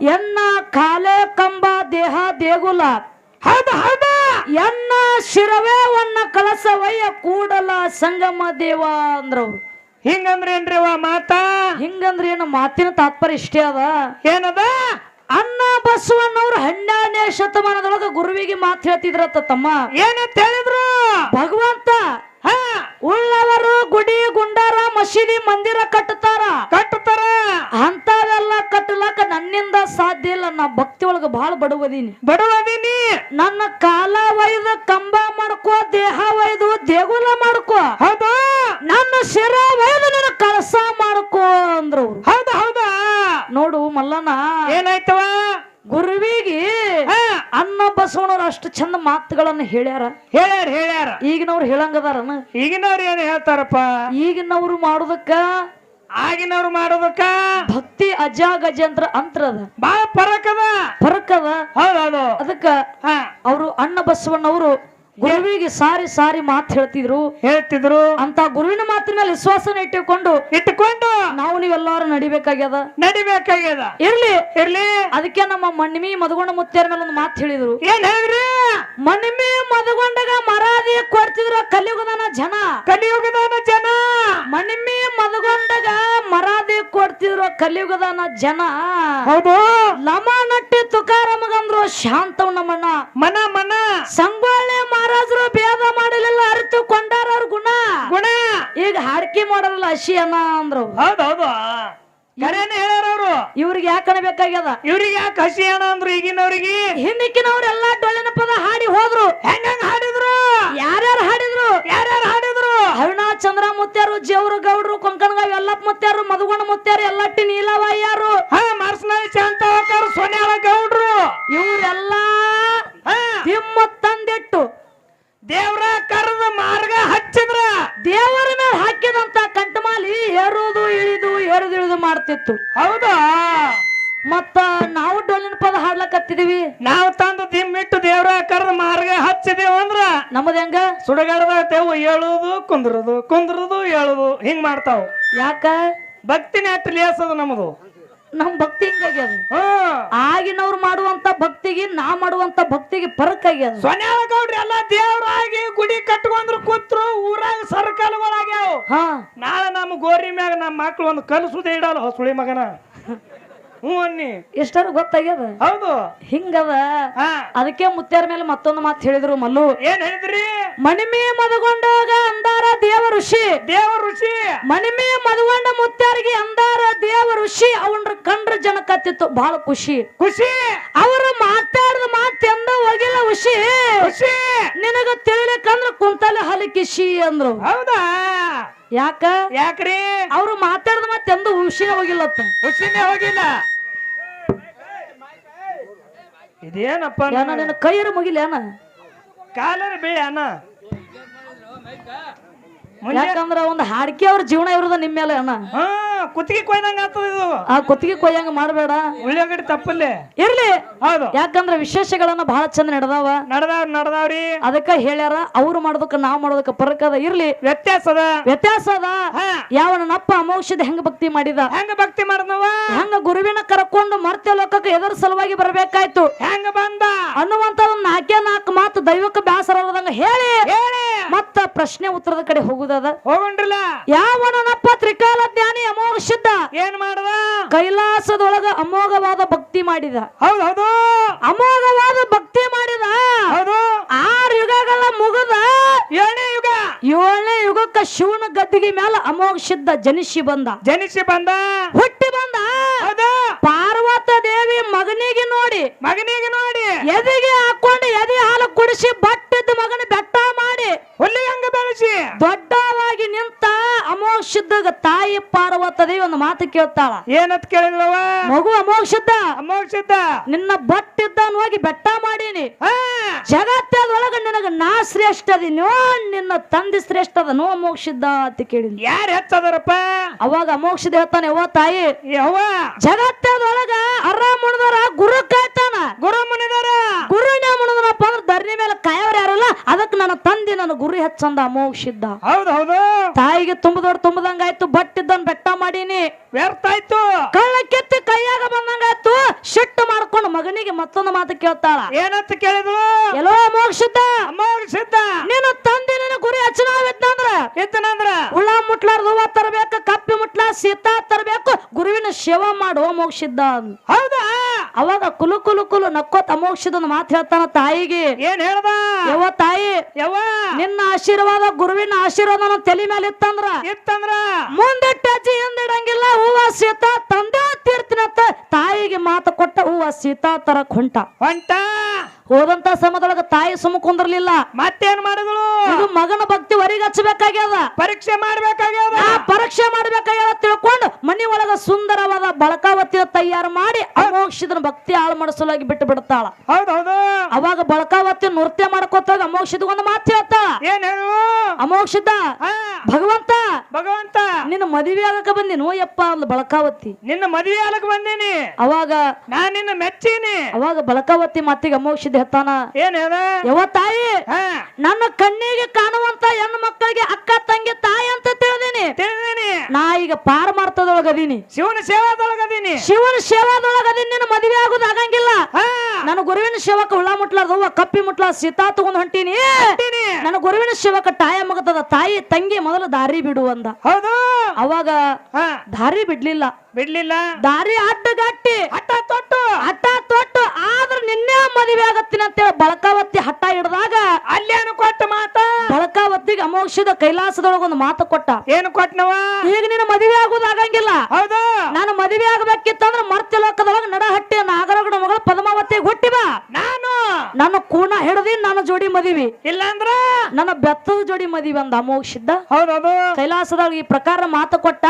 ಎನ್ನ ಕಾಲೆ ಕಂಬ ದೇಹ ದೇಗುಲ. ಹೌದು ಹೌದು. ಎನ್ನ ಶಿರವೇ ಒನ್ನ ಕಲಸವಯ್ಯ ಕೂಡಲ ಸಂಗಮ ದೇವ ಅಂದ್ರವ್ರು. ಹಿಂಗಂದ್ರೆ ಏನ್ರಿ ಅವ ಮಾತಾ? ಹಿಂಗಂದ್ರೆ ಏನು ಮಾತಿನ ತಾತ್ಪರ್ಯ ಇಷ್ಟೇ ಅದ? ಏನದ? ಅನ್ನ ಬಸವಣ್ಣವ್ರು ಹನ್ನೆರಡನೇ ಶತಮಾನದೊಳಗ ಗುರುವಿಗೆ ಮಾತು ಹೇಳ್ತಿದ್ರತ್ತ ತಮ್ಮ. ಏನಂತ ಹೇಳಿದ್ರು? ಭಗವಂತ ಹಾ. ಉಳ್ಳವರು ಗುಡಿ ಗುಂಡಾರ ಮಸೀದಿ ಮಂದಿರ ಕಟ್ಟುತ್ತಾರ ಒಳಗ ಬಹಳ ಬಡವದೀನಿ. ಬಡವದೀನಿ. ನನ್ನ ಕಾಲ ವೈದ ಕಂಬ ಮಾಡ್ಕೋ ದೇಹ ಒಯ್ದು ದೇಗುಲ ಮಾಡ್ಕೋ. ಹೌದು? ನನ್ನ ಶಿರ ಒಯ್ದು ನನ್ನ ಕಳಸ ಮಾಡ್ಕೋ ಅಂದ್ರು ಹೌದಾ ಹೌದು. ನೋಡು ಮಲ್ಲನ ಏನಾಯ್ತವ? ಗುರುವಿಗೆ ಅನ್ನ ಬಸವಣ್ಣವ್ರು ಅಷ್ಟು ಚಂದ ಮಾತುಗಳನ್ನ ಹೇಳ್ಯಾರ. ಹೇಳ್ಯಾರ ಹೇಳ್ಯಾರ. ಈಗಿನವ್ರು ಹೇಳಂಗದಾರನ. ಈಗಿನವ್ರು ಏನ್ ಹೇಳ್ತಾರಪ್ಪ? ಈಗಿನವ್ರು ಮಾಡೋದಕ್ಕ ಆಗಿನವ್ರು ಮಾಡೋದಕ್ಕ ಭಕ್ತಿ ಅಜಾಗಜಂತ್ರ ಅಂತರದ ಬಾಳ ಪರಕದ. ಪರಕದ. ಹೌದೌದು. ಅದಕ್ಕ ಅವರು ಅಣ್ಣ ಬಸವಣ್ಣವರು ಗುರುವಿಗೆ ಸಾರಿ ಸಾರಿ ಮಾತು ಹೇಳ್ತಿದ್ರು. ಹೇಳ್ತಿದ್ರು. ಅಂತ ಗುರುವಿನ ಮಾತಿನ ಮೇಲೆ ವಿಶ್ವಾಸನ ಇಟ್ಟುಕೊಂಡು ಇಟ್ಟುಕೊಂಡು ನಾವು ನೀವೆಲ್ಲಾರು ನಡಿಬೇಕಾಗ್ಯದ? ನಡಿಬೇಕಾಗ್ಯದ. ಇರ್ಲಿ. ಇರ್ಲಿ. ಅದಕ್ಕೆ ನಮ್ಮ ಮಣ್ಣಿಮಿ ಮದಗೊಂಡ ಮುತ್ತೇರ ಮೇಲೆ ಒಂದು ಮಾತು ಹೇಳಿದ್ರು. ಏನ್ ಹೇಳ್ರಿ ಮಣ್ಣಿಮಿ ಮದಗೊಂಡಗ ಮರಾದಿ ಕೊಡ್ತಿದ್ರ ಕಲಿಯುಗದನ ಜನ. ಕಲಿಯುಗದ ಜನ. ಮಣ್ಣಿಮಿ ಮದಗೊಂಡಗ ಮರಾದಿ ಕೊಡ್ತಿದ್ರ ಕಲಿಯುಗದನ ಜನ. ಹೌದು. ಲಮ ನಟ್ಟಿ ತುಕಾರಮಗಂದ್ರು ಶಾಂತವ್ ನಮ್ಮಣ್ಣ ಮನ ಮನ. ಮಾಡಲ್ಲ ಹಸಿ ಅನ್ನ ಅಂದ್ರು. ಹೌದೌದು. ಕರೇನೆ ಹೇಳ್ಯಾರ ಅವ್ರು. ಇವ್ರಿಗೆ ಯಾಕನ ಬೇಕಾಗ್ಯದ? ಇವ್ರಿಗೆ ಯಾಕೆ ಹಸಿ ಅಣ್ಣ ಅಂದ್ರು ಈಗಿನವ್ರಿಗೆ? ಹಿಂದಿಕ್ಕಿನವ್ರೆಲ್ಲಾ ಡೊಳ್ಳಿನ ಪದ ಹಾಡಿ ಹೋದ್ರು. ಹೆಂಗ ಹಾಡಿದ್ರು? ಯಾರ್ಯಾರು ಹಾಡಿದ್ರು? ಯಾರ್ಯಾರು ಹಾಡಿದ್ರು? ಅರುಣಾ ಚಂದ್ರ ಮುತ್ಯಾರು ಜೇವ್ರು ಗೌಡ್ರು ಕೊಂಕಣಗಾವ್ ಎಲ್ಲಪ್ಪ ಮುತ್ಯಾರು ಮಧುಗೋಣ ಮುತ್ಯಾರು ಎಲ್ಲಟ್ಟಿ ನೀಲವಾಯ್ಯಾರು. ಹಾ ಶಾಂತವಕರ್ ಸೋನ್ಯಾಳ ಗೌಡ್ರು. ಇವ್ರೆಲ್ಲಾ ಹಾ. ತಿಮ್ಮ ತಂದಿಟ್ಟು ದೇವ್ರ ಕರೆದ ಮಾರ್ಗ ಹಚ್ಚಿದ್ರ. ದೇವರ ಮೇಲೆ ಏರೋದು ಇಳಿದು ಎರದು ಇಳಿದು ಮಾಡ್ತಿತ್ತು. ಹೌದಾ? ಮತ್ತ ನಾವು ಡೊಲಿನ ಪದ ಹಾಡ್ಲಕತ್ತಿದೀವಿ. ನಾವು ತಂದು ದಿಮ್ಮಿಟ್ಟು ದೇವ್ರ ಕರೆದ ಮಾರ್ಗ ಹಚ್ಚಿದೇವ ಅಂದ್ರ? ನಮ್ಮದ ಹೆಂಗ? ಸುಡಗಾಡದ ತೆವು ಏಳುದು ಕುಂದ್ರದು ಕುಂದ್ರದು ಏಳುದು ಹಿಂಗ್ ಮಾಡ್ತಾವ. ಯಾಕ? ಭಕ್ತಿನೇ ಅಟ್ಲಿ ಅದು ನಮ್ಮದು. ನಮ್ ಭಕ್ತಿ ಹಿಂಗಾಗ್ಯದ? ಆಗಿನವ್ರು ಮಾಡುವಂತ ಭಕ್ತಿಗೆ ನಾ ಮಾಡುವಂತ ಭಕ್ತಿಗೆ ಫರಕ್ ಆಗ್ಯದ. ಸೊನ್ಯಾಳ ಗೌಡ್ರಿ ಎಲ್ಲ ದೇವರಾಗಿ ಗುಡಿ ಕಟ್ಕೊಂಡ್ರು ಕೂತ್ರು ಊರಾಗ ಸರ್ಕಲ್ಗಳಾಗ್ಯಾವ. ಹಾ. ನಾಳೆ ನಮ್ಮ ಗೋರಿ ಮ್ಯಾಗ ನಮ್ಮ ಮಕ್ಳು ಒಂದು ಕಲಸುದೇ ಇಡಲ್ಲ ಹೊಸಳಿ ಮಗನ. ಹ್ಞೂ ಅನ್ನಿ. ಎಷ್ಟಾರು ಗೊತ್ತಾಗ್ಯದ? ಹೌದು. ಹಿಂಗದ? ಅದಕ್ಕೆ ಮುತ್ಯಾರ ಮೇಲೆ ಮತ್ತೊಂದು ಮಾತು ಹೇಳಿದ್ರು ಮಲ್ಲು. ಏನ್ ಹೇಳಿದ್ರಿ? ಮಣಿಮೆ ಮದಗೊಂಡಾಗ ಅಂದಾರ ದೇವ ಋಷಿ. ದೇವ ಋಷಿ. ಮಣಿಮೆ ಮದಗೊಂಡ ಮುತ್ಯಾರಿಗೆ ಅಂದಾರ ದೇವ ಋಷಿ. ಅವನ್ರ ಕಂಡ್ರ ಜನಕತ್ತಿತ್ತು ಬಹಳ ಖುಷಿ. ಖುಷಿ. ಅವರು ಮಾತಾಡಿದ ಎಂದ ಹೋಗಿಲ್ಲ ಖುಷಿ ಖುಷಿ ನಿನಗ ತಿಳಿಲಿಕ್ಕಂದ್ರ ಕುಂತಲೆ ಹಲಕಿಶಿ ಅಂದ್ರು. ಹೌದಾ? ಯಾಕ? ಯಾಕ್ರಿ? ಅವ್ರು ಮಾತಾಡಿದ ಎಂದು ಹುಷಿನೇ ಹೋಗಿಲ್ಲತ್ತ ಹುಷಿನೇ ಹೋಗಿಲ್ಲ. ಇದೇನಪ್ಪ ನನ್ನ ನಿನ್ನ ಕೈಯರ ಮುಗಿಲೇನ ಕಾಲರ ಬೀಳ ಅಣ್ಣ ಯಾಕಂದ್ರ ಒಂದ್ ಹಾಡ್ಕಿ ಅವ್ರ ಜೀವನ ಇರೋದ ನಿಮ್ ಮೇಲೆ ಅಣ್ಣ. ಹಾ ಕುತ್ತಿಗೆ ಕೊಯ್ದಂಗ ಆಗ್ತದ ಇದು. ಆ ಕುತ್ತಿಗೆ ಕೊಯ್ಯಂಗ ಮಾಡಬೇಡ. ಉಳ್ಳಾಗಡ್ಡಿ ತಪ್ಪಲ್ಲೇ. ಇರ್ಲಿ. ಹೌದು. ಯಾಕಂದ್ರ ವಿಶೇಷಗಳನ್ನ ಬಹಳ ಚಂದ ನಡೆದಾವ. ನಡ್ದಾವ್ ನಡ್ದಾವ್ರಿ. ಅದಕ್ಕ ಹೇಳ್ಯಾರ ಅವ್ರು ಮಾಡೋದಕ್ಕ ನಾವ್ ಮಾಡೋದಕ್ಕ ಪರಕ ಅದ. ಇರ್ಲಿ. ವ್ಯತ್ಯಾಸ ಅದ. ವ್ಯತ್ಯಾಸ ಅದ. ಯಾವನ ನಪ್ಪ ಅಮೋಕ್ಷದ ಹೆಂಗ ಭಕ್ತಿ ಮಾಡಿದ? ಹೆಂಗ ಭಕ್ತಿ ಮಾಡ್ದವ ಹೆಂಗ ಗುರುವಿನ ಕರ್ಕೊಂಡು ಮರ್ತ್ಯ ಲೋಕಕ್ಕೆ ಎದರ ಸಲುವಾಗಿ ಬರ್ಬೇಕಾಯ್ತು. ಹೆಂಗ ಬಂದ? ಅನ್ನುವಂತ ಒಂದ್ ನಾಲ್ಕೇ ನಾಲ್ಕು ಮಾತು ದೈವಕ್ಕೆ ಬ್ಯಾಸರ ಹೇಳಿ. ಹೇಳಿ. ಮತ್ತ ಪ್ರಶ್ನೆ ಉತ್ತರದ ಕಡೆ ಹೋಗುದದ ತ್ರಿಕಾಲ ಜ್ಞಾನಿ ಅಮೋಘ ಸಿದ್ಧ ಏನ್ ಮಾಡದ? ಕೈಲಾಸದೊಳಗ ಅಮೋಘವಾದ ಭಕ್ತಿ ಮಾಡಿದ. ಹೌದೌದು ಹೌದು. ಅಮೋಘವಾದ ಭಕ್ತಿ ಮಾಡಿದ. ಹೌದು. ಆರು ಯುಗಗಳ ಮುಗದ. ಏಳನೇ ಯುಗ. ಏಳನೇ ಯುಗಕ್ಕ ಶಿವನ ಗದ್ದಿಗೆ ಮೇಲೆ ಅಮೋಘ ಶುದ್ಧ ಜನಿಸಿ ಬಂದ. ಜನಿಸಿ ಬಂದ. ಹುಟ್ಟಿ ಬಂದ. ಪಾರ್ವತ ದೇವಿ ಮಗನಿಗೆ ನೋಡಿ. ಮಗನಿಗೆ ನೋಡಿ. ಎದೆಗೆ ಹಾಕೊಂಡು ಎದೆ ಹಾಲು ಕುಡಿಸಿ ಬೆಟ್ಟ ಮಾಡಿ ಹುಲ್ಲಿಗೆ ಹಂಗ ಬೆಳೆಸಿ ದೊಡ್ಡವಾಗಿ ನಿಂತ ಅಮೋಘ ಸಿದ್ಧಗ ತಾಯಿ ಪಾರ್ವತ ದೇವಿ ಒಂದು ಮಾತು ಕೇಳ್ತಾಳ. ಏನತ್ ಕೇಳಿದ್ರವ ಮಗು ಅಮೋಕ್ಷದ ಅಮೋಕ್ಷದ ನಿನ್ನ ಬಟ್ಟಿದ್ದನ್ ಹೋಗಿ ಬೆಟ್ಟ ಮಾಡೀನಿ. ಜಗತ್ತದೊಳಗ ನಿನಗ ನಾ ಶ್ರೇಷ್ಠ ಅದೀನೋ ನಿನ್ನ ತಂದೆ ಶ್ರೇಷ್ಠ ಅದನೋ ಅಮೋಕ್ಷಿದ್ದ ಅಂತ ಕೇಳಿದ್ನಿ ಯಾರು ಹೆಚ್ಚದರಪ್ಪ? ಅವಾಗ ಅಮೋಕ್ಷದ ಹೇಳ್ತಾನೆ ಯವ್ವ ತಾಯಿ ಯವ್ವ. ಜಗತ್ತದೊಳಗ ಅರಾಮುಣದರ ಗುರು ಕಾಯ್ತಾನ ಗುರು ಮುನಿದಾರ ಗುರುನೇ ಮುಣದನಪ್ಪ ಅಂದ್ರೆ ಧರಣಿ ಮೇಲೆ ಕಾಯವ್ರು ಯಾರಲ್ಲ ಅದಕ್ಕೆ ನನ್ನ ಹೆಚ್ಚಂದ ಅಮೋಕ್ಷಿದ್ದ ಹೌದು ಹೌದು. ತಾಯಿಗೆ ತುಂಬದವ್ರು ತುಂಬದಂಗಾಯ್ತು ಬಟ್ಟಿದ್ದನ್ ಬೆಟ್ಟ ಮಾಡೀನಿ. ವ್ಯರ್ಥ ಆಯ್ತು ಕಳ್ಳ ಕೆತ್ತಿ ಕೈಯಾಗ ಬಂದಂಗಾಯ್ತು ಮಗನಿಗೆ ಮತ್ತೊಂದು ಮಾತು ಕೇಳ್ತಾಳ. ಏನಂತ ಕೇಳಿದ್ರು? ಎಲ್ಲೋ ಅಮ್ಮವ್ರಿಗೆ ಸಿದ್ಧ ನಿನ್ನ ತಂದೆ ನಿನ್ನ ಗುರಿ ಹಚ್ಚನಾವಿದ್ನಂದ್ರ ಇದ್ದನಂದ್ರ ಹುಳ ಉಳ್ಳಾ ಹೂವ ತರಬೇಕು ಕಪ್ಪಿ ಮುಟ್ಲ ಸೀತಾ ತರಬೇಕು ಗುರುವಿನ ಸೇವಾ ಮಾಡು ಅಂದ. ಹೌದಾ? ಅವಾಗ ಕುಲು ಕುಲು ಕುಲು ನಕ್ಕೋ ತಮೋಕ್ಷದ ಒಂದು ಮಾತು ಹೇಳ್ತಾನ ತಾಯಿಗೆ. ಏನ್ ಹೇಳ್ದ? ಯವ್ವ ತಾಯಿ ಯವ್ವ? ನಿನ್ನ ಆಶೀರ್ವಾದ ಗುರುವಿನ ಆಶೀರ್ವಾದ ನನ್ನ ತಲೆ ಮೇಲೆ ಇತ್ತಂದ್ರ? ಇತ್ತಂದ್ರ? ಮುಂದಿಟ್ಟ ಅಜ್ಜಿ ಹಿಂದಿಡಂಗಿಲ್ಲ ಹೂವ ಸೀತಾ ತಂದೆ ತೀರ್ತಿನತ್ತ ತಾಯಿಗೆ ಮಾತು ಕೊಟ್ಟ ಹೂವ ಸೀತಾ ತರ ಹೊಂಟ. ಹೊಂಟ? ಹೋದಂತ ಸಮಯದೊಳಗ ತಾಯಿ ಸುಮ್ಮ ಕುಂದ್ರಲಿಲ್ಲ. ಮತ್ತೇನ್ ಮಾಡಿದಳು? ಇದು ಮಗನ ಭಕ್ತಿ ಹೊರಗೆ ಹಚ್ಚಬೇಕಾಗ್ಯದ. ಪರೀಕ್ಷೆ ಮಾಡ್ಬೇಕಾಗ್ಯದ? ಪರೀಕ್ಷೆ ಮಾಡ್ಬೇಕಾಗ್ಯದ ತಿಳ್ಕೊಂಡು ಮನಿ ಒಳಗ ಸುಂದರವಾದ ಬಳಕಾವತಿಯ ತಯಾರು ಮಾಡಿ ಅಮೋಕ್ಷದನ ಭಕ್ತಿ ಹಾಳು ಮಾಡಿಸಲಾಗಿ ಬಿಟ್ಟು ಬಿಡ್ತಾಳ. ಅವಾಗ ಬಳಕಾವತಿ ನೃತ್ಯ ಮಾಡ್ಕೋತಾಗ ಅಮೋಕ್ಷದ ಒಂದು ಮಾತು ಹೇಳ್ತಾ. ಏನ್ ಹೇಳು? ಅಮೋಕ್ಷದ ಭಗವಂತ. ಭಗವಂತ. ನಿನ್ನ ಮದುವೆ ಆಗಕ ಬಂದಿನೋ ಯಪ್ಪ ಅಂದ್ ಬಳಕಾವತಿ. ನಿನ್ನ ಮದುವೆ ಆಲಕ್ ಬಂದೇನಿ. ಅವಾಗ ನಾ ನಿನ್ನ ಮೆಚ್ಚೀನಿ. ಅವಾಗ ಬಳಕಾವತಿ ಮಾತಿಗೆ ಅಮೋಕ್ಷದ ಹೆತ್ತಾನ ಏನ್ ಹೇಳ ಯವ್ವ ತಾಯಿ ಹಾ. ನನ್ನ ಕಣ್ಣಿಗೆ ಕಾಣುವಂತ ಹೆಣ್ಣು ಮಕ್ಕಳಿಗೆ ಅಕ್ಕ ತಂಗಿ ತಾಯಿ ಅಂತ ತಿಳಿದೀನಿ. ತಿಳಿದೀನಿ. ನಾ ಈಗ ಪಾರ ಮಾಡ್ತದೊಳಗ ಅದೀನಿ. ಶಿವನ ಸೇವಾದೊಳಗದೀನಿ ಶಿವನ ಸೇವಾದೊಳಗ ಅದೀನಿ ನಿನ್ನ ಮದುವೆ ಆಗೋದು ಆಗಂಗಿಲ್ಲ. ಹಾ. ನನ್ನ ಗುರುವಿನ ಸೇವಕ ಹುಳ ಮುಟ್ಲಾರ್ದು ಅವ್ವ ಕಪ್ಪಿ ಮುಟ್ಲಾ ಸೀತಾ ತಗೊಂಡ್ ಹೊಂಟೀನಿ. ಹೊಂಟೀನಿ. ನನ್ನ ಗುರುವಿನ ಸೇವಕ ಟಾಯ ಮಗತದ ತಾಯಿ ತಂಗಿ ಮೊದಲು ದಾರಿ ಬಿಡು ಅಂದ. ಹೌದು. ಅವಾಗ ದಾರಿ ಬಿಡ್ಲಿಲ್ಲ. ಬಿಡ್ಲಿಲ್ಲ. ದಾರಿ ಅಡ್ಡಗಟ್ಟಿ ಹಠ ತೊಟ್ಟು. ಹಠ ತೊಟ್ಟು. ಆದ್ರ ನಿನ್ನೆ ಮದುವೆ ಆಗತ್ತೀನಿ ಅಂತೇಳಿ ಬಳಕಾವತಿ ಹಠ ಹಿಡ್ದಾಗ ಅಲ್ಲೇನು ಕೊಟ್ಟ ಮಾತ? ಬಳಕಾವತಿಗೆ ಅಮೋಕ್ಷದ ಕೈಲಾಸದೊಳಗ ಒಂದು ಮಾತು ಕೊಟ್ಟ. ಏನು ಕೊಟ್ಟನವ ಈಗ ನಿನ್ನ ಮದುವೆ ಆಗೋದು ಆಗಂಗಿಲ್ಲ ಹೌದು. ನಾನು ಮದುವೆ ಆಗ್ಬೇಕಿತ್ತಂದ್ರ ಜೋಡಿ ಮದಿವಿ. ಇಲ್ಲಾಂದ್ರ? ನನ್ನ ಬೆತ್ತದ ಜೋಡಿ ಮದಿವಿ ಅಂದ ಅಮೋಕ್ಷಿದ್ದ ಹೌದೌದು. ಕೈಲಾಸದಾಗ ಈ ಪ್ರಕಾರ ಮಾತು ಕೊಟ್ಟ.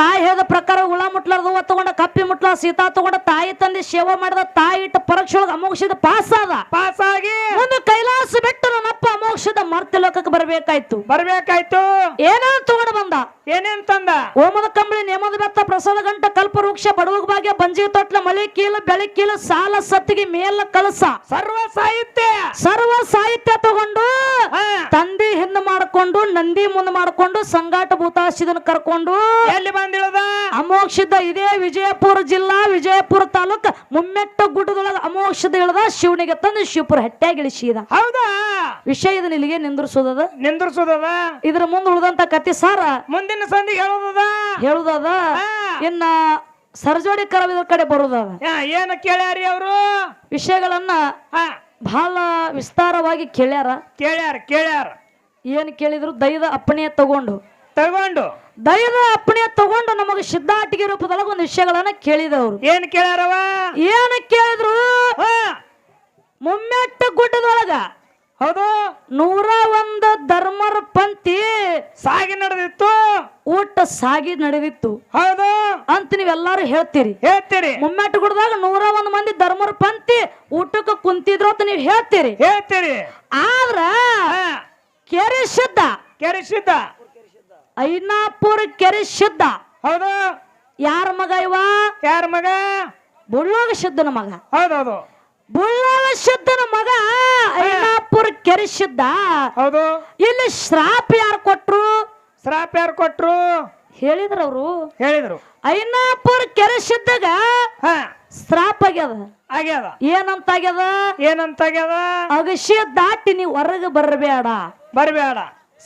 ತಾಯಿ ಹೇಳಿದ ಪ್ರಕಾರ ಹುಳ ಮುಟ್ಲಾರ್ದು ಹೂವ ತಗೊಂಡ ಕಪ್ಪಿ ಮುಟ್ಲ ಸೀತಾ ತಗೊಂಡ ತಾಯಿ ತಂದೆ ಸೇವೆ ಮಾಡಿದ ತಾಯಿ ಇಟ್ಟ ಪರೀಕ್ಷೆ ಒಳಗ ಅಮೋಕ್ಷದ ಪಾಸ್ ಆದ. ಪಾಸ್ ಆಗಿ. ಒಂದು ಕೈಲಾಸ ಬಿಟ್ಟು ನನ್ನಪ್ಪ ಅಮೋಕ್ಷದ ಮರ್ತ್ಯ ಲೋಕಕ್ಕೆ ಬರಬೇಕಾಯ್ತು. ಬರ್ಬೇಕಾಯ್ತು. ಏನೋ ತಗೊಂಡು ಬಂದ ಏನೇನ್ ತಂದ? ಓಮದ ಕಂಬಳಿ ನೇಮದ ಬೆತ್ತ ಪ್ರಸಾದ ಗಂಟ ಕಲ್ಪ ವೃಕ್ಷ ಬಡವಗ ಭಾಗ್ಯ ಬಂಜಿ ತೊಟ್ಲ ಮಳೆ ಕೀಲ ಬೆಳೆ ಕೀಲ ಸಾಲ ಸತ್ತಿಗೆ ಮೇಲ ಕಲಸ. ಸರ್ವ ಸಾಹಿತ್ಯ. ಸರ್ವ ಸಾಹಿತ್ಯ ತಗೊಂಡು ತಂದಿ ತಂದೆ ಹಿಂದ ಮಾಡ್ಕೊಂಡು ನಂದಿ ಮುಂದೆ ಮಾಡ್ಕೊಂಡು ಸಂಗಾಟ ಭೂತಾಶಿದನ್ ಕರ್ಕೊಂಡು ಎಲ್ಲಿ ಬಂದಿಳದ? ಅಮೋಕ್ಷಿದ್ದ ಇದೇ ವಿಜಯಪುರ ಜಿಲ್ಲಾ ವಿಜಯಪುರ ತಾಲೂಕ್ ಮುಮ್ಮೆಟ್ಟ ಗುಡ್ಡದೊಳಗ ಅಮೋಕ್ಷದ ಇಳದ ಶಿವನಿಗೆ ತಂದು ಶಿವಪುರ ಹಟ್ಟ್ಯಾಗ ಇಳಿಸಿದ. ಹೌದಾ? ವಿಷಯ ಇದನ್ನ ಇಲ್ಲಿಗೆ ನಿಂದ್ರಿಸೋದದ? ನಿಂದ್ರಸೋದದ? ಇದ್ರ ಮುಂದೆ ಉಳಿದಂತ ಕತಿ ಸಾರ ಮುಂದಿನ ಸಂಧಿಗೆ ಹೇಳೋದದ? ಹೇಳುದದ. ಇನ್ನ ಸರ್ಜೋಡಿ ಕರವಿದ್ರ ಕಡೆ ಬರುದದ? ಏನ ಕೇಳ್ಯಾರಿ ಅವರು? ವಿಷಯಗಳನ್ನ ಬಹಳ ವಿಸ್ತಾರವಾಗಿ ಕೇಳ್ಯಾರ. ಕೇಳ್ಯಾರ ಕೇಳ್ಯಾರ. ಏನ್ ಕೇಳಿದ್ರು ದೈದ ಅಪ್ಪಣೆಯ ತಗೊಂಡು. ತಗೊಂಡು. ದೈವ ಅಪ್ಪಣೆ ತಗೊಂಡು ನಮಗೆ ಸಿದ್ಧಾಟಿಗೆ ರೂಪದೊಳಗ ಒಂದು ವಿಷಯಗಳನ್ನ ಕೇಳಿದವರು. ಏನ್ ಕೇಳ್ಯಾರವ ಏನ್ ಕೇಳಿದ್ರು? ಮುಮ್ಮೆಟ್ಟ ಗುಡ್ಡದೊಳಗ ಹೌದು. ನೂರ ಒಂದು ಧರ್ಮರ ಪಂಥಿ ಸಾಗಿ ನಡೆದಿತ್ತು. ಊಟ ಸಾಗಿ ನಡೆದಿತ್ತು. ಹೌದು. ಅಂತ ನೀವೆಲ್ಲಾರು ಹೇಳ್ತೀರಿ. ಹೇಳ್ತೀರಿ. ಮುಮ್ಮೆಟ್ಟ ಗುಡ್ಡದಾಗ ನೂರ ಒಂದು ಮಂದಿ ಧರ್ಮರ ಪಂಥಿ ಊಟಕ್ಕೆ ಕುಂತಿದ್ರು ಅಂತ ನೀವು ಹೇಳ್ತೀರಿ. ಹೇಳ್ತೀರಿ. ಆದ್ರ ಕೆರೆ ಶುದ್ಧ ಕೆರೆಸಿದ್ದ ಐನಾಪುರ ಕೆರೆ ಶುದ್ಧ. ಹೌದು. ಯಾರ ಮಗ ಇವ? ಯಾರ ಮಗ? ಬುಳ್ಳೋಗ ಶುದ್ಧನ ಮಗ. ಹೌದೌದು. ಬುಳ್ಳೋಗ ಶುದ್ಧನ ಮಗ ಐನಾಪುರ ಕೆರೆ ಶುದ್ಧ. ಹೌದು. ಇಲ್ಲಿ ಶ್ರಾಪ್ ಯಾರು ಕೊಟ್ರು? ಶ್ರಾಪ್ ಯಾರು ಕೊಟ್ರು? ಹೇಳಿದ್ರು ಅವರು. ಹೇಳಿದ್ರು. ಐನಾಪುರ ಕೆರೆ ಶುದ್ಧಗ ಶ್ರಾಪ್ ಆಗ್ಯದ. ಆಗ್ಯದ. ಏನಂತ ಆಗ್ಯದ ಏನಂತ ಆಗ್ಯದ ಅಗಶ್ಯ ದಾಟಿ ನೀವು ಹೊರಗೆ ಬರಬೇಡ. ಬರ್ಬೇಡ.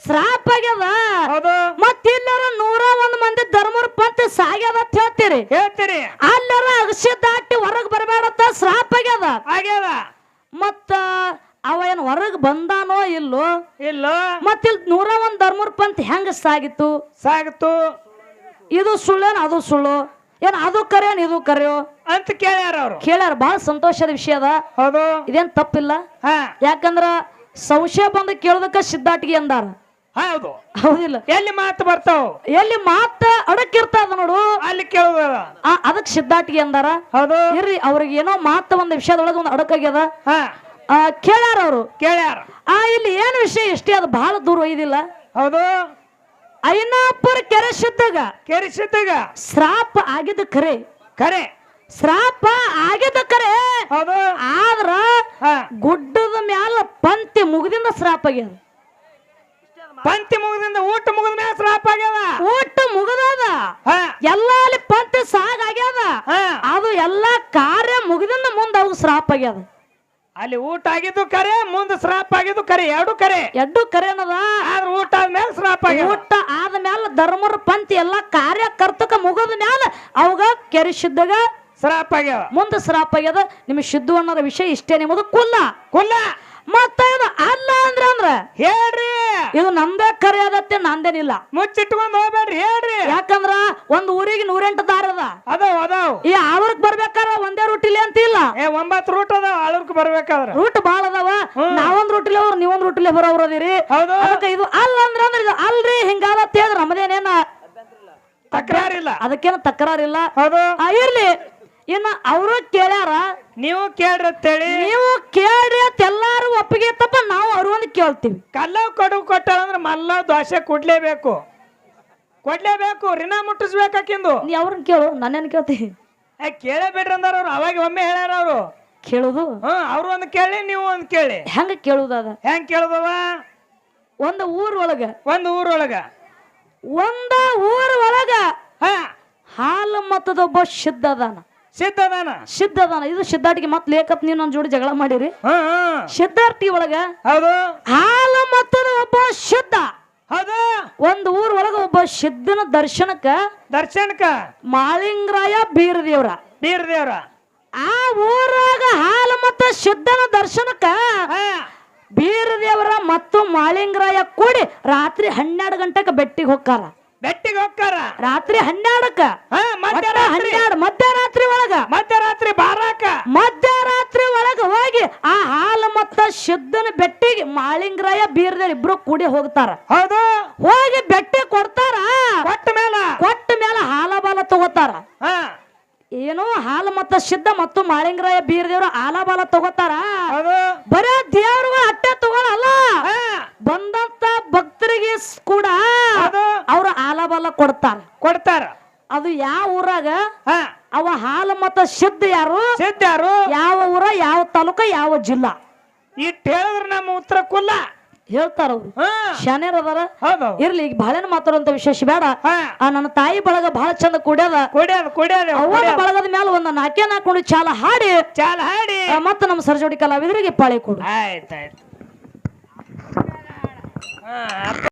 ಶ್ರಾಪ ಆಗ್ಯದ? ಹೌದು. ಮತ್ತ ಇಲ್ಲರ ನೂರ ಒಂದ್ ಮಂದಿ ಧರ್ಮರ ಪಂಥ ಸಾಗ್ಯದ ಅಂತ ಹೇಳ್ತೀರಿ. ಹೇಳ್ತೀರಿ. ಅಲ್ಲರ ಅಗಶ್ಯ ದಾಟಿ ಹೊರಗೆ ಬರಬೇಡತ್ತ ಶ್ರಾಪ ಆಗ್ಯದ? ಆಗ್ಯದ. ಮತ್ತ ಅವ ಏನ್ ಹೊರಗ್ ಬಂದಾನೋ ಇಲ್ಲೋ? ಇಲ್ಲ? ಮತ್ತಿಲ್ ನೂರ ಒಂದ್ ಧರ್ಮರ ಪಂಥ ಹೆಂಗ ಸಾಗಿತ್ತು? ಸಾಗತ್ತು. ಇದು ಸುಳ್ಳೇನ ಅದು ಸುಳ್ಳು? ಏನ್ ಅದು ಕರೆಯೋನ್ ಇದು ಕರೆಯೋ? ಅಂತ ಕೇಳ್ಯಾರ ಅವ್ರು. ಕೇಳ್ಯಾರ ಬಹಳ ಸಂತೋಷದ ವಿಷಯ ಅದ. ಹೌದು. ಇದೇನ್ ತಪ್ಪಿಲ್ಲ. ಹಾ. ಯಾಕಂದ್ರ ಸಂಶಯ ಬಂದ ಕೇಳೋದಕ್ಕ ಸಿದ್ಧಾಟಿಗೆ ಅಂದಾರ. ಹೌದು. ಹೌದಿಲ್ಲ. ಎಲ್ಲಿ ಮಾತು ಬರ್ತಾವ? ಎಲ್ಲಿ ಮಾತ ಅಡಕಿರ್ತದ ನೋಡು. ಅಲ್ಲಿ ಕೇಳುವ ಅದಕ್ ಸಿದ್ಧಾಟಿಗೆ ಅಂದಾರ. ಹೌದು. ಇರ್ರಿ ಅವ್ರಿಗೆ ಏನೋ ಮಾತ ಒಂದ್ ವಿಷಯದೊಳಗ ಒಂದು ಅಡಕಾಗ್ಯದ. ಕೇಳ್ಯಾರ ಅವರು. ಕೇಳ್ಯಾರ. ಆ ಇಲ್ಲಿ ಏನು ವಿಷಯ ಇಷ್ಟೇ ಅದು ಬಹಳ ದೂರ ಒಯ್ದಿಲ್ಲ. ಹೌದು. ಐನಾಪುರ ಕೆರೆ ಶುದ್ಧಗ. ಕೆರೆಸಿದ್ದಾಗ ಶ್ರಾಪ ಆಗಿದ್ದ ಕರೆ. ಕರೆ. ಶ್ರಾಪ ಆಗಿದ್ದ ಕರೆ. ಹೌದು. ಆದ್ರ ಗುಡ್ಡದ ಮ್ಯಾಲ ಪಂತಿ ಮುಗ್ದಿಂದ ಶ್ರಾಪ ಆಗ್ಯದ. ಪಂಕ್ತಿ ಮುಗಿದಿಂದ ಊಟ ಮುಗಿದ ಮೇಲೆ ಸ್ಲಾಪ್ ಆಗ್ಯದ. ಊಟ ಮುಗಿದದ? ಎಲ್ಲ ಅಲ್ಲಿ ಪಂತಿ ಸಾಗ ಆಗ್ಯದ? ಅದು ಎಲ್ಲಾ ಕಾರ್ಯ ಮುಗಿದಿಂದ ಮುಂದೆ ಅವು ಸ್ಲಾಪ್ ಆಗ್ಯದ. ಅಲ್ಲಿ ಊಟ ಆಗಿದ್ದು ಕರೆ ಮುಂದೆ ಸ್ರಾಪ್ ಆಗಿದ್ದು ಕರೆ ಎರಡು ಕರೆ. ಎರಡು ಕರೆ ಅನ್ನದ ಆದ್ರ ಊಟ ಆದ್ಮೇಲೆ ಸ್ರಾಪ್ ಆಗಿ ಊಟ ಆದ್ಮೇಲೆ ಧರ್ಮರ ಪಂಕ್ತಿ ಎಲ್ಲ ಕಾರ್ಯ ಕರ್ತಕ ಮುಗದ ಮೇಲೆ ಅವಾಗ ಕೆರೆಸಿದ್ದಾಗ ಸ್ರಾಪ್ ಆಗ್ಯದ ಮುಂದೆ ಸ್ರಾಪ್ ಆಗ್ಯದ. ನಿಮಗೆ ಸಿದ್ದು ಅನ್ನೋದ ವಿಷಯ ಇಷ್ಟೇ ನಿಮ್ಮದು ಕುಲ್ಲ. ಕುಲ್ಲ. ಮತ್ತ ಇದು ಅಲ್ಲ ಅಂದ್ರ ಅಂದ್ರ? ಹೇಳ್ರಿ. ಇದು ನಂದೇ ಕರೆ ಅದತ್ತೆ ನಂದೇನಿಲ್ಲ. ಮುಚ್ಚಿಟ್ಕೊಂಡು ಹೋಗ್ಬೇಡ್ರಿ ಹೇಳ್ರಿ. ಯಾಕಂದ್ರ ಒಂದ್ ಊರಿಗೆ ನೂರೆಂಟು ದಾರ ಅದ. ಅದಾವ್ ಅದಾವ್. ಈ ಆವರ್ಕ್ ಬರ್ಬೇಕಾರ ಒಂದೇ ರೂಟಿಲಿ ಅಂತ ಇಲ್ಲ. ಏ ಒಂಬತ್ತು ರೂಟ್ ಅದಾವ ಆಳೂರ್ಕ್ ಬರ್ಬೇಕಾದ್ರ. ರೂಟ್ ಬಾಳ ಅದಾವ. ನಾವೊಂದ್ ರೂಟಿಲಿ ಅವ್ರು ನೀವೊಂದ್ ರೂಟಿಲಿ ಬರೋವ್ರ ಅದೀರಿ. ಹೌದು. ಅದಕ್ಕೆ ಇದು ಅಲ್ಲ ಅಂದ್ರ ಅಂದ್ರ ಇದು ಅಲ್ರಿ ಹಿಂಗಾದತ್ತೆ ಹೇಳಿದ್ರ ನಮ್ಮದೇನೇನ ತಕರಾರಿಲ್ಲ. ಅದಕ್ಕೇನು ತಕರಾರಿಲ್ಲ. ಹೌದು. ಇರ್ಲಿ. ಇನ್ನ ಅವರು ಕೇಳ್ಯಾರ ನೀವು ಕೇಳ್ರಿ ಅಂತೇಳಿ. ನೀವು ಕೇಳ್ರಿ ಅಂತ ಎಲ್ಲಾರು ಒಪ್ಪಿಗೆ ತಪ್ಪ ನಾವು ಅವ್ರ ಒಂದು ಕೇಳ್ತೀವಿ. ಕಲ್ಲ ಕಡು ಕೊಟ್ಟಾರಂದ್ರೆ ಮಲ್ಲ ದೋಸೆ ಕೊಡ್ಲೇಬೇಕು. ಕೊಡ್ಲೇಬೇಕು ರಿನ ಮುಟ್ಟಿಸ್ಬೇಕಾಕಿಂದು ನೀ ಅವ್ರನ್ನ ಕೇಳು ನನ್ನೇನು ಕೇಳ್ತೀವಿ ಏ ಕೇಳೇ ಬಿಡ್ರಿ ಅಂದಾರ ಅವ್ರು ಅವಾಗ ಒಮ್ಮೆ ಹೇಳ್ಯಾರ ಅವರು. ಕೇಳುದು? ಹ್ಮ್ ಅವ್ರು ಒಂದು ಕೇಳಿ ನೀವು ಒಂದು ಕೇಳಿ. ಹೆಂಗ ಕೇಳುದದ ಹೆಂಗ್ ಕೇಳ್ದವ? ಒಂದು ಊರ್ ಒಳಗ. ಒಂದ್ ಊರೊಳಗ ಒಂದ ಊರ್ ಒಳಗ ಹಾ. ಹಾಲು ಮತ್ತದೊಬ್ಬ ಶುದ್ಧ ಅದಾನ. ಸಿದ್ಧದಾನ. ಸಿದ್ಧ ಅದಾನ ಇದು ಸಿದ್ಧಾರ್ಟಿಗೆ ಮತ್ ಲೇಖತ್ ನೀವು ನನ್ನ ಜೋಡಿ ಜಗಳ ಮಾಡಿರಿ. ಸಿದ್ಧಾರ್ಥಿ ಒಳಗ ಹೌದು. ಹಾಲು ಮತ್ತದ ಒಬ್ಬ ಶುದ್ಧ. ಹೌದು. ಒಂದ್ ಊರ್ ಒಳಗ ಒಬ್ಬ ಸಿದ್ಧನ ದರ್ಶನಕ್ಕ ದರ್ಶನಕ ಮಾಳಿಂಗರಾಯ ಬೀರದೇವ್ರ. ಬೀರದೇವ್ರ. ಆ ಊರಾಗ ಹಾಲ ಮತ್ತ ಸಿದ್ಧನ ದರ್ಶನಕ್ಕ ಬೀರದೇವ್ರ ಬೀರದೇವರ ಮತ್ತು ಮಾಳಿಂಗರಾಯ ಕೂಡಿ ರಾತ್ರಿ ಹನ್ನೆರಡು ಗಂಟೆಗೆ ಬೆಟ್ಟಿಗೆ ಹೋಗ್ತಾರ. ಬೆಟ್ಟಿಗೆ ಹೋಗ್ತಾರ. ರಾತ್ರಿ ಹನ್ನೆರಡಕ್ಕ. ಹಾ ಮಧ್ಯರಾತ್ರಿ ಹನ್ನೆರಡು ಮಧ್ಯರಾತ್ರಿ ಒಳಗ. ಮಧ್ಯರಾತ್ರಿ ಬಾರಾಕ. ಮಧ್ಯರಾತ್ರಿ ಒಳಗ ಹೋಗಿ ಆ ಹಾಲು ಮತ್ತ ಶುದ್ಧನ ಬೆಟ್ಟಿಗೆ ಮಾಳಿಂಗರಾಯ ಬೀರದೇವ್ರ ಇಬ್ರು ಕೂಡಿ ಹೋಗ್ತಾರ. ಹೌದು. ಹೋಗಿ ಬೆಟ್ಟಿ ಕೊಡ್ತಾರ. ಕೊಟ್ಟ ಮೇಲೆ. ಕೊಟ್ಟ ಮೇಲೆ ಹಾಲ ಬಾಲ ತಗೋತಾರ. ಹಾ. ಏನು ಹಾಲು ಮತ್ತ ಸಿದ್ಧ ಮತ್ತು ಮಾಳಿಂಗರಾಯ ಬೀರದೇವ್ರ ಹಾಲ ಬಾಲ ತಗೋತಾರ. ಹೌದು. ಬರೇ ದೇವ್ರ ಅಟ್ಟೆ ತಗೊಳಲ್ಲ. ಹಾ. ಬಂದಂತ ಭಕ್ತರಿಗೆ ಸ್- ಕೂಡ ಹೌದು. ಅವ್ರ ಆಲಬಲ ಕೊಡ್ತಾರ. ಕೊಡ್ತಾರ. ಅದು ಯಾವ ಊರಾಗ? ಹಾ. ಅವ ಹಾಲು ಮತ್ತ ಸಿದ್ಧ ಯಾರು? ಸಿದ್ಧಾರು ಯಾವ ಊರ ಯಾವ ತಾಲೂಕ ಯಾವ ಜಿಲ್ಲಾ? ಇಟ್ ಹೇಳಿದ್ರ ನಮ್ಮ ಉತ್ತರ ಕುಲ್ಲ ಹೇಳ್ತಾರ ಅವ್ರು. ಹಾ. ಶಾನ್ಯರ್ ಅದಾರ. ಹೌದು. ಇರ್ಲಿ ಈಗ ಬಾಳೆನ ಮಾತಾಡುವಂತ ವಿಶೇಷ ಬೇಡ. ಆ ನನ್ನ ತಾಯಿ ಬಳಗ ಬಹಳ ಚಂದ ಕುಡ್ಯದ. ಕುಡ್ಯದ ಕುಡ್ಯದ ಅವರ ಬಳಗದ ಮೇಲೆ ಒಂದ್ ನಾಲ್ಕೇ ನಾಲ್ಕು ಚಾಲ ಹಾಡಿ. ಚಾಲ ಹಾಡಿ. ಮತ್ತೆ ನಮ್ಮ ಸರ್ಜೋಡಿ ಕಲಾವಿದರಿಗೆ ಪಾಳಿ ಕೊಡು. ಆಯ್ತಾಯ್ತು ಹಾ